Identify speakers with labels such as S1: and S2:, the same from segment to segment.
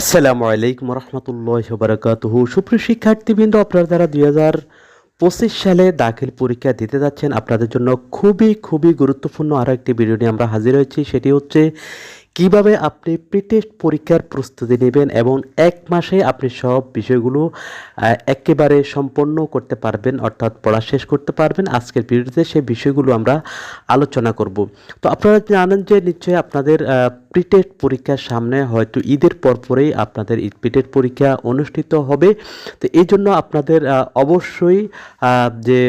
S1: আসসালামু আলাইকুম রহমতুল্লাহ বারকাতুহু সুপ্রিয় শিক্ষার্থীবৃন্দ, আপনারা যারা দুই হাজার পঁচিশ সালে দাখিল পরীক্ষা দিতে যাচ্ছেন, আপনাদের জন্য খুবই খুবই গুরুত্বপূর্ণ আরও একটি ভিডিও নিয়ে আমরা হাজির হয়েছি। সেটি হচ্ছে কীভাবে আপনি প্রিটেস্ট পরীক্ষার প্রস্তুতি নেবেন এবং এক মাসে আপনি সব বিষয়গুলো একেবারে সম্পন্ন করতে পারবেন, অর্থাৎ পড়া শেষ করতে পারবেন। আজকের ভিডিওতে সেই বিষয়গুলো আমরা আলোচনা করব। তো আপনারা জানেন যে নিশ্চয়ই আপনাদের প্রিটেস্ট পরীক্ষার সামনে হয়তো ঈদের পরপরেই আপনাদের প্রিটেস্ট পরীক্ষা অনুষ্ঠিত হবে। তো এই জন্য আপনাদের অবশ্যই যে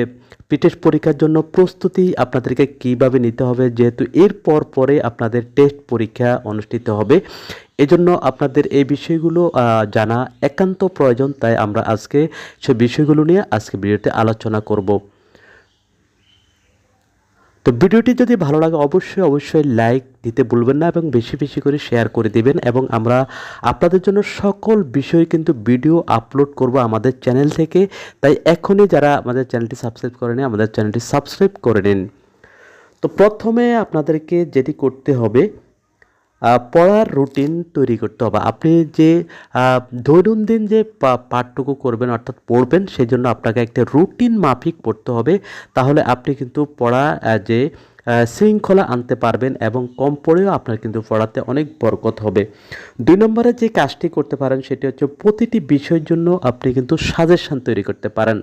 S1: পিটেস্ট পরীক্ষার জন্য প্রস্তুতি আপনাদেরকে কীভাবে নিতে হবে, যেহেতু এরপর পরে আপনাদের টেস্ট পরীক্ষা অনুষ্ঠিত হবে। এজন্য আপনাদের এই বিষয়গুলো জানা একান্ত প্রয়োজন, তাই আমরা আজকে সে বিষয়গুলো নিয়ে আজকে ভিডিওতে আলোচনা করব। তো ভিডিওটি যদি ভালো লাগে, অবশ্যই অবশ্যই লাইক দিতে ভুলবেন না এবং বেশি বেশি করে শেয়ার করে দেবেন এবং আমরা আপনাদের জন্য সকল বিষয় কিন্তু ভিডিও আপলোড করব আমাদের চ্যানেল থেকে। তাই এখনই যারা আমাদের চ্যানেলটি সাবস্ক্রাইব করেনি, আমাদের চ্যানেলটি সাবস্ক্রাইব করে নিন। তো প্রথমে আপনাদেরকে যেটি করতে হবে পড়ার রুটিন তৈরি করতে হবে। আপনি যে দৈনন্দিন যে পাঠটুকু করবেন অর্থাৎ পড়বেন সেই জন্য আপনাকে একটা রুটিন মাফিক পড়তে হবে। তাহলে আপনি কিন্তু পড়া যে শৃঙ্খলা আনতে পারবেন এবং কম পড়েও আপনার কিন্তু পড়াতে অনেক বরকত হবে। দুই নম্বরে যে কাজটি করতে পারেন সেটি হচ্ছে প্রতিটি বিষয়ের জন্য আপনি কিন্তু সাজেশান তৈরি করতে পারেন।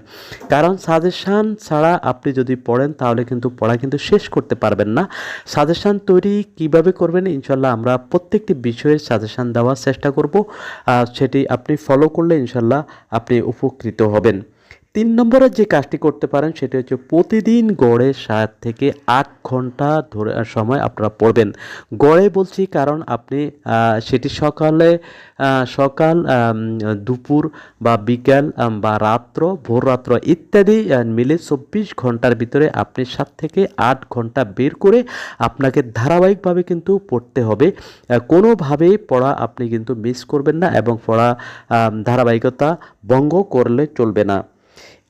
S1: কারণ সাজেশান ছাড়া আপনি যদি পড়েন তাহলে কিন্তু পড়া কিন্তু শেষ করতে পারবেন না। সাজেশান তৈরি কীভাবে করবেন ইনশাল্লাহ আমরা প্রত্যেকটি বিষয়ের সাজেশান দেওয়ার চেষ্টা করব। আর সেটি আপনি ফলো করলে ইনশাল্লাহ আপনি উপকৃত হবেন। তিন নম্বরে যে কাজটি করতে পারেন সেটি হচ্ছে প্রতিদিন গড়ে সাত থেকে আট ঘণ্টা ধরে সময় আপনারা পড়বেন। গড়ে বলছি কারণ আপনি সেটি সকালে সকাল দুপুর বা বিকাল বা রাত্র, ভোর রাত্র ইত্যাদি মিলে চব্বিশ ঘণ্টার ভিতরে আপনি সাত থেকে আট ঘণ্টা বের করে আপনাকে ধারাবাহিকভাবে কিন্তু পড়তে হবে। কোনোভাবেই পড়া আপনি কিন্তু মিস করবেন না এবং পড়া ধারাবাহিকতা ভঙ্গ করলে চলবে না।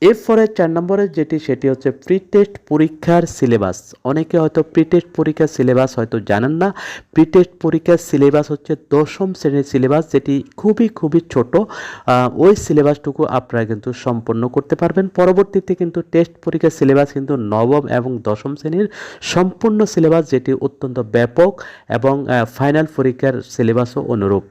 S1: এরপরে চার নম্বরের যেটি, সেটি হচ্ছে প্রি টেস্ট পরীক্ষার সিলেবাস অনেকে হয়তো প্রি টেস্ট পরীক্ষার সিলেবাস হয়তো জানেন না। প্রি টেস্ট পরীক্ষার সিলেবাস হচ্ছে দশম শ্রেণির সিলেবাস যেটি খুবই খুবই ছোট। ওই সিলেবাসটুকু আপনারা কিন্তু সম্পন্ন করতে পারবেন। পরবর্তীতে কিন্তু টেস্ট পরীক্ষার সিলেবাস কিন্তু নবম এবং দশম শ্রেণির সম্পূর্ণ সিলেবাস যেটি অত্যন্ত ব্যাপক এবং ফাইনাল পরীক্ষার সিলেবাসও অনুরূপ।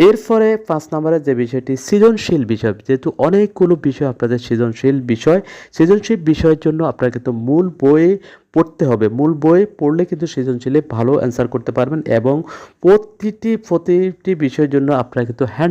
S1: এরপরে পাঁচ নম্বরে যে বিষয়টি, সৃজনশীল বিষয়। যেহেতু অনেকগুলো বিষয় আপনাদের সৃজনশীল বিষয়, সৃজনশীল বিষয়ের জন্য আপনার কিন্তু মূল বই পড়তে হবে। মূল বই পড়লে কিন্তু সৃজনশীলে ভালো অ্যান্সার করতে পারবেন এবং প্রতিটি প্রতিটি বিষয়ের জন্য আপনারা কিন্তু হ্যান্ড